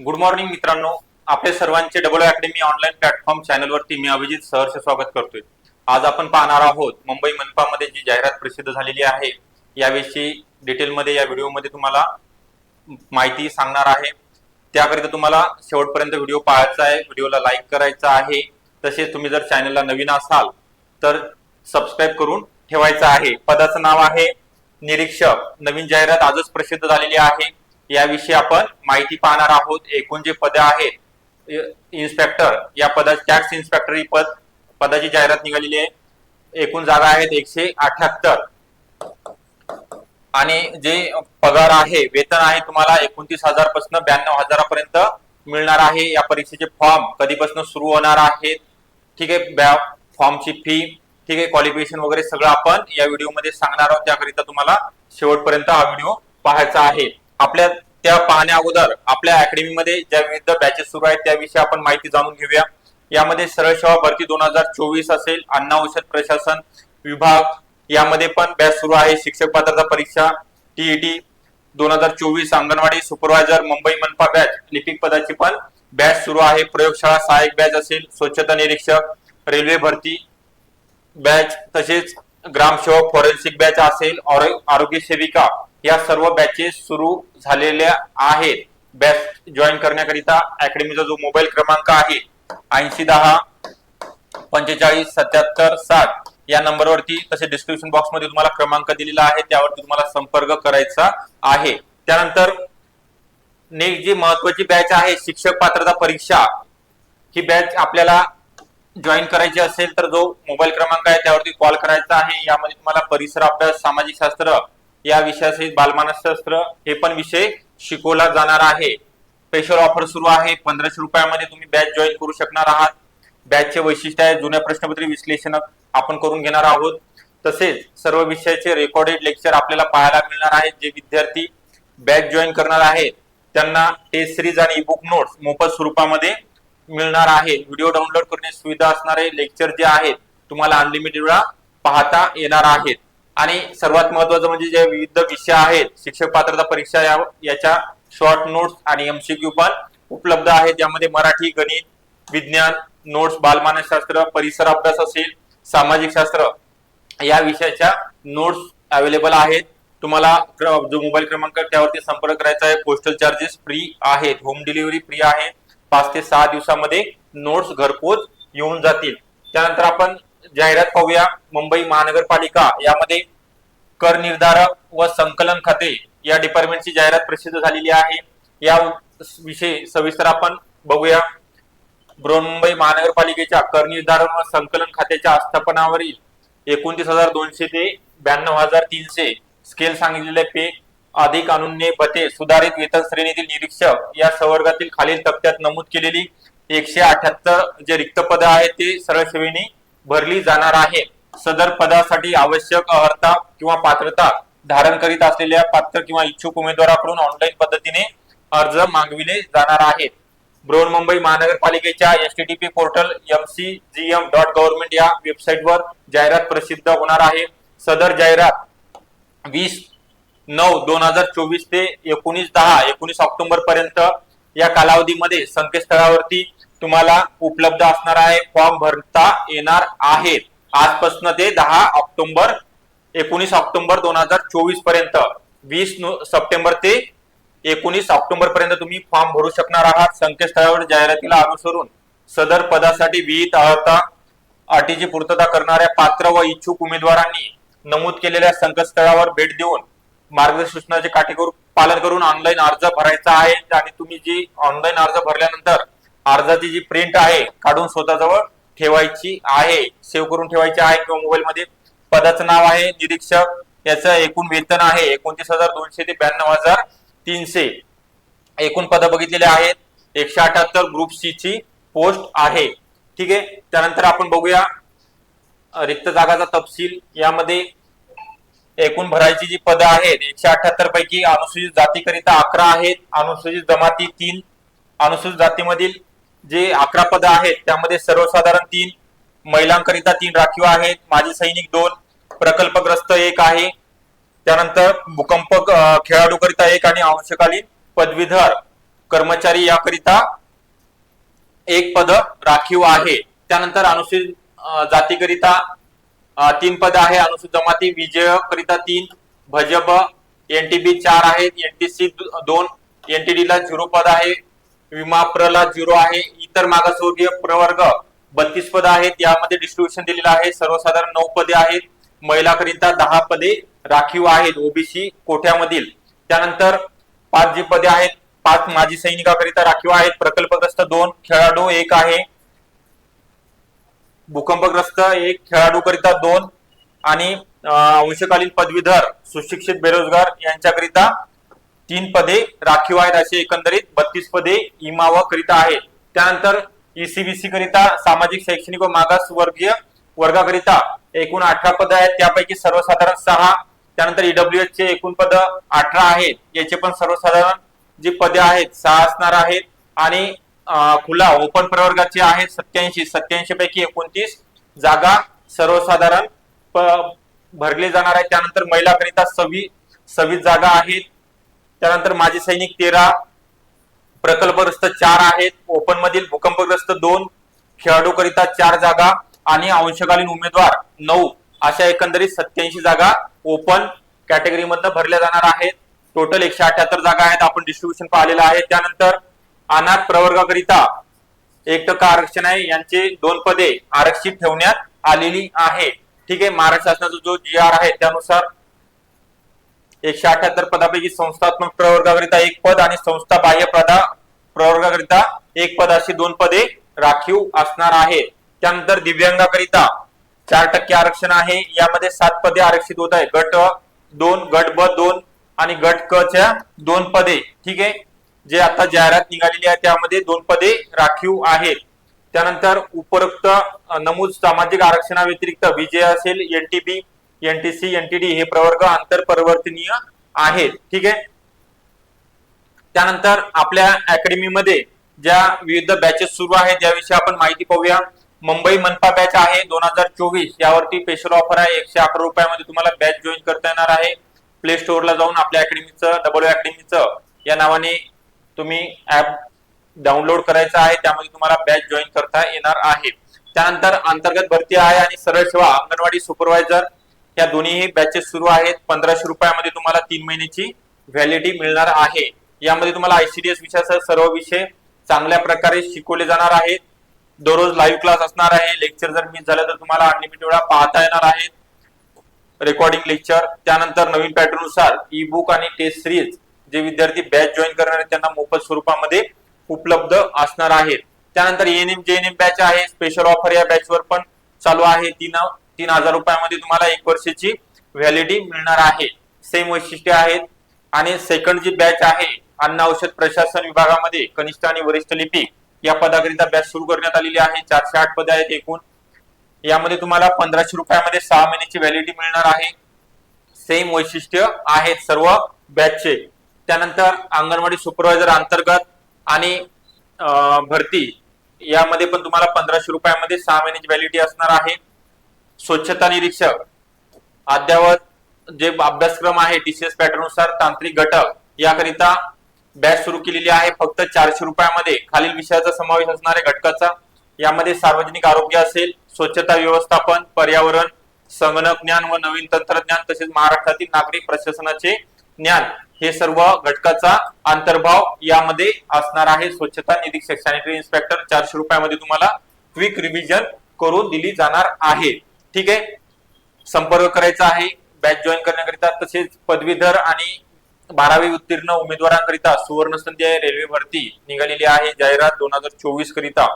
Good morning मित्रांनो. आपल्या सर्वांचे डबल अकॅडमी ऑनलाईन प्लॅटफॉर्म चॅनलवरती मी अभिजित सहर्ष स्वागत करतोय. आज आपण पाहणार आहोत मुंबई मनपामध्ये जी जाहिरात प्रसिद्ध झालेली आहे याविषयी डिटेलमध्ये या व्हिडिओमध्ये तुम्हाला माहिती सांगणार आहे. त्याकरिता तुम्हाला शेवटपर्यंत व्हिडिओ पाहायचा आहे व्हिडिओला लाईक करायचा आहे. तसेच तुम्ही जर चॅनलला नवीन असाल तर सबस्क्राईब करून ठेवायचं आहे. पदाचं नाव आहे निरीक्षक. नवीन जाहिरात आजच प्रसिद्ध झालेली आहे. याविषयी आपण माहिती पाहणार आहोत. एकूण जे पदे आहेत इन्स्पेक्टर या पदा टॅक्स इन्स्पेक्टर ही पद पदाची जाहिरात निघालेली आहे. एकूण जागा आहेत एकशे अठ्याहत्तर. आणि जे पगार आहे वेतन आहे तुम्हाला एकोणतीस हजारपासून ब्याण्णव हजारापर्यंत मिळणार आहे. या परीक्षेचे फॉर्म कधीपासून सुरू होणार आहेत? ठीक आहे फॉर्मची फी ठीक आहे क्वालिफिकेशन वगैरे सगळं आपण या व्हिडिओमध्ये सांगणार आहोत. त्याकरिता तुम्हाला शेवटपर्यंत हा व्हिडिओ पाहायचा आहे. आपल्या त्या पाहण्या अगोदर आपल्या अकॅडमीमध्ये ज्या विविध बॅचेस सुरू आहेत त्याविषयी आपण माहिती जाणून घेऊया. यामध्ये सरळ सेवा भरती दोन हजार चोवीस असेल अन्न औषध प्रशासन विभाग यामध्ये पण बॅच सुरू आहे. शिक्षक पात्रता परीक्षा टीईटी दोन हजार चोवीस अंगणवाडी सुपरवायझर मुंबई मनपा बॅच लिपिक पदाची पण बॅच सुरू आहे. प्रयोगशाळा सहाय्यक बॅच असेल स्वच्छता निरीक्षक रेल्वे भरती बॅच तसेच ग्रामसेवक फॉरेन्सिक बॅच असेल आरोग्य सेविका या सर्व बॅचेस सुरू झालेल्या आहेत. बॅच जॉईन करण्याकरिता अकॅडमीचा जो मोबाईल क्रमांक आहे ऐंशी दहा पंचेचाळीस सत्याहत्तर सात या नंबरवरती तसे डिस्क्रिप्शन बॉक्समध्ये तुम्हाला क्रमांक दिलेला आहे त्यावरती तुम्हाला संपर्क करायचा आहे. त्यानंतर नेक्स्ट जी महत्वाची बॅच आहे शिक्षक पात्रता परीक्षा. ही बॅच आपल्याला जॉईन करायची असेल तर जो मोबाईल क्रमांक आहे त्यावरती कॉल करायचा आहे. यामध्ये तुम्हाला परिसर अभ्यास सामाजिक शास्त्र या विषयासहित बालमानसशास्त्र हे पण विषय शिकवला जाणार आहे. स्पेशल ऑफर सुरू आहे. पंधराशे रुपयामध्ये तुम्ही बॅच जॉईन करू शकणार आहात. बॅचचे वैशिष्ट्य आहे जुन्या प्रश्नपत्री विश्लेषण आपण करून घेणार आहोत. तसेच सर्व विषयाचे रेकॉर्डेड लेक्चर आपल्याला पाहायला मिळणार आहेत. जे विद्यार्थी बॅच जॉईन करणार आहेत त्यांना टेस्ट सिरीज आणि बुक नोट्स मोफत स्वरूपामध्ये मिळणार आहे व्हिडिओ डाउनलोड करण्याची सुविधा असणारे लेक्चर जे आहेत तुम्हाला अनलिमिटेड वेळा पाहता येणार आहेत. आणि सर्वात महत्वाचं म्हणजे जे विविध विषय आहेत शिक्षक पात्रता परीक्षा या याच्या शॉर्ट नोट्स आणि एमसीक्यू पण उपलब्ध आहेत ज्यामध्ये मराठी गणित विज्ञान नोट्स बालमानसशास्त्र परिसर अभ्यास असेल सामाजिक शास्त्र या विषयाच्या नोट्स अवेलेबल आहेत. तुम्हाला जो मोबाईल क्रमांक त्यावरती संपर्क करायचा आहे. पोस्टल चार्जेस फ्री आहेत. होम डिलिव्हरी फ्री आहे. पाच ते सहा दिवसामध्ये नोट्स घरपोच येऊन जातील. त्यानंतर आपण जाहिरात पाहूया. मुंबई महानगरपालिका यामध्ये कर निर्धारक व संकलन खाते या डिपार्टमेंटची जाहिरात प्रसिद्ध झालेली आहे. या विषयी सविस्तर आपण बघूया. बृहन्मुंबई महानगरपालिकेच्या कर निर्धारण व संकलन खात्याच्या आस्थापनावरील एकोणतीस हजार दोनशे ते ब्याण्णव हजार तीनशे स्केल सांगितलेले पे अधिक अनुज्ञे भते सुधारित वेतन श्रेणीतील निरीक्षक या संवर्गातील खालील तक्त्यात नमूद केलेली एकशे अठ्याहत्तर जे रिक्त पद आहेत ते सरळ सेवेने भरली जाणार आहे. सदर पदासाठी आवश्यक अर्हता किंवा पात्रता धारण करीत असलेल्या पात्र किंवा इच्छुक उमेदवाराकडून ऑनलाईन पद्धतीने अर्ज मागविले जाणार आहेत. बृहन्मुंबई महानगरपालिकेच्या S T T P portal M C G M dot government या वेबसाईटवर जाहिरात प्रसिद्ध होणार आहे. सदर जाहिरात वीस नऊ दोन हजार चोवीस ते एकोणीस दहा एकोणीस ऑक्टोबर पर्यंत या कालावधीमध्ये संकेतस्थळावरती तुम्हाला उपलब्ध असणार आहे. फॉर्म भरता येणार आहेत. आजपासून ते दहा ऑक्टोबर एकोणीस ऑक्टोबर दोन हजार चोवीसपर्यंत. वीस सप्टेंबर ते एकोणीस ऑक्टोबर पर्यंत तुम्ही फॉर्म भरू शकणार आहात. संकेतस्थळावर जाहिरातीला अनुसरून सदर पदासाठी विहित अर्हता अटीची पूर्तता करणाऱ्या पात्र व इच्छुक उमेदवारांनी नमूद केलेल्या संकेतस्थळावर भेट देऊन मार्गदर्शनाचे काटेकोर पालन करून ऑनलाईन अर्ज भरायचा आहे. आणि तुम्ही जी ऑनलाईन अर्ज भरल्यानंतर अर्जाची जी प्रिंट आहे काढून स्वतःजवळ ठेवायची आहे सेव्ह करून ठेवायची आहे किंवा मोबाईल मध्ये. पदाचं नाव आहे निरीक्षक. याचं एकूण वेतन आहे एकोणतीस हजार दोनशे ते ब्याण्णव हजार तीनशे. एकूण पद बघितलेले आहेत. एकशे अठ्याहत्तर ग्रुप सी ची पोस्ट आहे. ठीक आहे? त्यानंतर आपण बघूया. रिक्त जागाचा तपशील. यामध्ये एकूण भरायची जी पदं आहेत एकशे अठ्याहत्तर पैकी अनुसूचित जातीकरिता अकरा आहेत. अनुसूचित जमाती तीन. अनुसूचित जातीमधील जे अकरा पदं आहेत त्यामध्ये सर्वसाधारण तीन महिलांकरिता तीन राखीव आहेत माजी सैनिक दोन प्रकल्पग्रस्त एक आहे. त्यानंतर भूकंप खेळाडूकरिता एक आणि अंशकालीन पदवीधर कर्मचारी याकरिता एक पद राखीव आहे. त्यानंतर अनुसूचित जातीकरिता तीन पद आहे. अनुसूचित जमाती विजय करिता तीन भजप एनटीबी चार आहेत एनटीसी दोन एनटीडी ला झिरो पद आहे. विमा प्रला झिरो आहे. इतर मागासवर्गीय प्रवर्ग बत्तीस पद आहेत. यामध्ये डिस्ट्रीब्युशन दिलेलं आहे. सर्वसाधारण नऊ पदे आहेत. महिलाकरिता दहा पदे राखीव आहेत ओबीसी कोठ्यामधील त्यानंतर पाच जी पदे आहेत. पाच माजी सैनिकाकरिता राखीव आहेत. प्रकल्पग्रस्त दोन खेळाडू एक आहे. भूकंपग्रस्त एक खेळाडू करिता दोन आणि अंशकालीन पदवीधर सुशिक्षित बेरोजगार यांच्याकरिता तीन पदे राखीव आहेत असे एकंदरीत बत्तीस पदे इमाव करिता आहेत त्यानंतर ईसीबीसी करिता सामाजिक शैक्षणिक व मागास वर्गीय वर्गाकरिता एकूण अठरा पद आहेत. त्यापैकी सर्वसाधारण सहा त्यानंतर ईडब्ल्यू चे एकूण पद अठरा आहेत. याचे पण सर्वसाधारण जी पदे आहेत सहा असणार आहेत. आणि खुला ओपन प्रवर्गाचे आहेत सत्याऐंशी. सत्याऐंशी पैकी एकोणतीस जागा सर्वसाधारण प- भरले जाणार आहेत. त्यानंतर महिलाकरिता सव्वीस सव्वीस जागा आहेत. त्यानंतर माझे सैनिक तेरा प्रकल्पग्रस्त चार आहेत. ओपन मधील भूकंपग्रस्त दोन खेळाडूकरिता चार जागा आणि अंशकालीन उमेदवार नऊ. अशा एकंदरीत सत्याऐंशी जागा ओपन कॅटेगरीमधनं भरल्या जाणार आहेत. टोटल एकशे अठ्याहत्तर जागा आहेत. आपण डिस्ट्रीब्युशन पाहिलेलं आहे. त्यानंतर अनाथ प्रवर्गाकरिता एक टक्का आरक्षण आहे. यांचे दोन पदे आरक्षित ठेवण्यात आलेली आहे. ठीक आहे. महाराष्ट्र शासनाचा जो जी आर आहे त्यानुसार एकशे अठ्याहत्तर पदापैकी संस्थात्मक प्रवर्गाकरिता एक पद आणि संस्था बाह्य पदा प्रवर्गाकरिता एक पद अशी दोन पदे राखीव असणार आहेत. त्यानंतर दिव्यांगाकरिता चार टक्के आरक्षण आहे. यामध्ये सात पदे आरक्षित होत आहे गट दोन गट ब दोन आणि गट क च्या दोन पदे. ठीक आहे? जे आता जाहिरात निघालेली आहे त्यामध्ये दोन पदे राखीव आहेत. त्यानंतर उपरोक्त नमूद सामाजिक आरक्षणाव्यतिरिक्त विजय असेल एनटीपी एनटीसी एनटीडी हे प्रवर्ग आंतरपरिवर्तनीय आहेत. ठीक आहे? त्यानंतर आपल्या अकॅडमीमध्ये ज्या विविध बॅचेस सुरू आहेत ज्याविषयी आपण माहिती पाहूया. मुंबई मनपा बॅच आहे दोन हजार चोवीस. यावरती स्पेशल ऑफर आहे. एकशे अकरा रुपयामध्ये तुम्हाला बॅच जॉईन करता येणार आहे. प्ले स्टोअरला जाऊन आपल्या अकॅडमीचं डबल अकॅडमीचं या नावाने तुम्ही ऍप डाउनलोड करायचं आहे. त्यामध्ये तुम्हाला बॅच जॉईन करता येणार आहे. त्यानंतर अंतर्गत भरती आहे आणि सरळ सेवा अंगणवाडी सुपरवायझर या दोन्ही बॅचेस सुरू आहेत. पंधराशे रुपयामध्ये तुम्हाला तीन महिन्याची व्हॅलिडिटी मिळणार आहे. यामध्ये तुम्हाला आयसीडीएस विषयासह सर्व विषय चांगल्या प्रकारे शिकवले जाणार आहेत. दररोज लाईव्ह क्लास असणार आहे. लेक्चर जर मिस झालं तर तुम्हाला अनलिमिटेड वेळा पाहता येणार आहेत. रेकॉर्डिंग लेक्चर त्यानंतर नवीन पॅटर्ननुसार ई बुक आणि टेस्ट सिरीज जे विद्यार्थी बॅच जॉईन करणार आहेत त्यांना मोफत स्वरूपामध्ये उपलब्ध असणार आहेत. त्यानंतर एएनएम जेएनएम बॅच आहे. स्पेशल ऑफर या बॅचवर पण चालू आहे. तीन तीन हजार रुपयामध्ये तुम्हाला एक वर्षाची व्हॅलिडिटी मिळणार आहे. सेम वैशिष्ट्ये आहेत. आणि सेकंड जी बॅच आहे अन्न औषध प्रशासन विभागामध्ये कनिष्ठ आणि वरिष्ठ लिपिक या पदाकरिता बॅच सुरू करण्यात आलेली आहे. चारशे आठ पदे आहेत एकूण. यामध्ये तुम्हाला पंधराशे रुपयामध्ये सहा महिन्याची व्हॅलिडिटी मिळणार आहे. सेम वैशिष्ट्य आहेत सर्व बॅचचे त्यानंतर अंगणवाडी सुपरवायझर अंतर्गत आणि भरती. यामध्ये पण तुम्हाला पंधराशे रुपयामध्ये सहा महिन्याची व्हॅलिडिटी असणार आहे. स्वच्छता निरीक्षक अद्यावत जे अभ्यासक्रम आहे टीसीएस पॅटर्ननुसार तांत्रिक घटक याकरिता बॅच सुरू केलेली आहे. फक्त चारशे रुपयामध्ये खालील विषयाचा समावेश असणाऱ्या घटकाचा यामध्ये सार्वजनिक आरोग्य असेल स्वच्छता व्यवस्थापन पर्यावरण संगणक ज्ञान व नवीन तंत्रज्ञान तसेच महाराष्ट्रातील नागरिक प्रशासनाचे ज्ञान हे सर्व घटकाचा अंतर्भाव यामध्ये असणार आहे. स्वच्छता निरीक्षक सॅनिटरी इन्स्पेक्टर चारशे रुपयामध्ये तुम्हाला क्विक रिव्हिजन करून दिली जाणार आहे. ठीक आहे. संपर्क करायचा आहे. बॅच जॉईन करण्याकरिता तसेच पदवीधर आणि बारावी उत्तीर्ण उमेदवारांकरिता सुवर्ण संधी आहे. रेल्वे भरती निघालेली आहे. जाहिरात दोन हजार चोवीस करिता.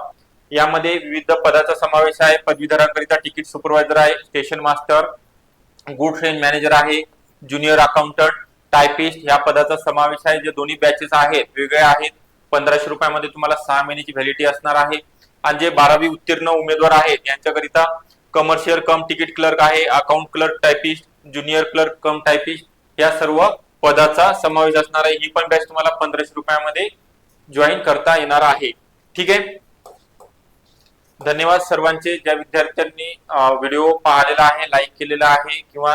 यामध्ये विविध पदाचा समावेश आहे. पदवीधरांकरिता तिकीट सुपरवायझर आहे. Station master good train manager आहे. ज्युनियर अकाउंटंट टायपिस्ट या पदाचा समावेश आहे. जे दोन्ही बॅचेस आहेत वेगळे आहेत. पंधराशे रुपयामध्ये तुम्हाला सहा महिन्याची व्हॅलिडिटी असणार आहे. आणि जे बारावी उत्तीर्ण उमेदवार आहेत यांच्याकरिता कमर्शियल कम तिकीट क्लर्क आहे account clerk typist junior clerk cum typist या सर्व पदाचा समावेश असणार आहे. ही पण बॅच तुम्हाला पंधराशे रुपयामध्ये जॉईन करता येणार आहे. ठीक आहे? धन्यवाद सर्वांचे. ज्या विद्यार्थ्यांनी व्हिडिओ पाहिलेला आहे लाईक केलेला आहे किंवा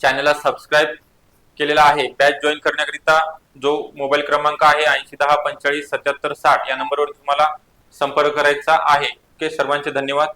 चॅनलला सबस्क्राईब केलेला आहे बॅच जॉईन करण्याकरिता जो मोबाईल क्रमांक आहे ऐंशी दहा पंचेचाळीस सत्याहत्तर साठ या नंबरवर तुम्हाला संपर्क करायचा आहे. ओके? सर्वांचे धन्यवाद.